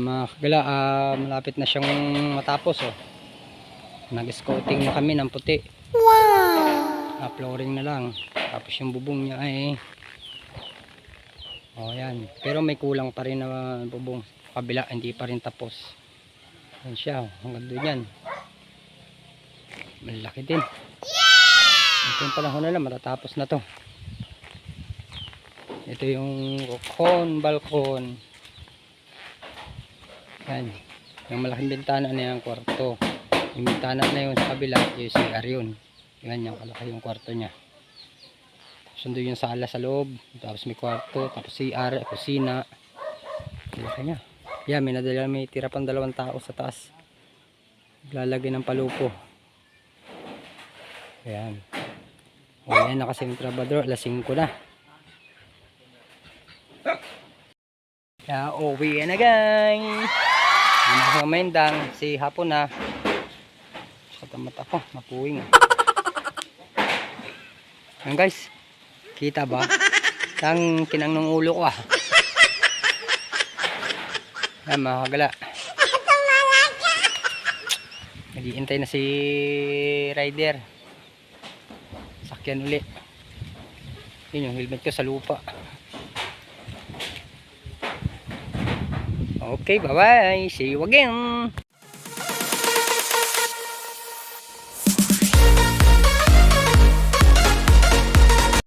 mga kagala ah, malapit na siyang matapos oh. nag-scouting na kami ng puti. Wow! Flooring na lang. Tapos yung bubong niya ay oh yan. Pero may kulang pa rin na bubong. Kabila hindi pa rin tapos. Yan siya oh. hanggang doon yan. Malaki din. Ito yung panahon na lang matatapos na to. Ito yung kon balkon yan. Yung malaking bintana na yung kwarto. Yung bintana na yun sa kabila yung CR yun yan yung kalaki yung kwarto niya. Nandun yung sala sa loob tapos may kwarto tapos CR kusina. Malaki niya. Yan may nadala may tira pang dalawang tao sa taas. Lalagay ng palupo. Ayan o yan na kasi yung trabador alas 5 na. Kaya uwi na guys ako maindang si hapon na. Sa tamat ako mapuwing. Yan guys. Kita ba? Tang kinang ng ulo ko ah. Yan mga kagala. Naghihintay na si rider. Sakyan uli. Yun yung helmet ko sa lupa okay bye bye see you again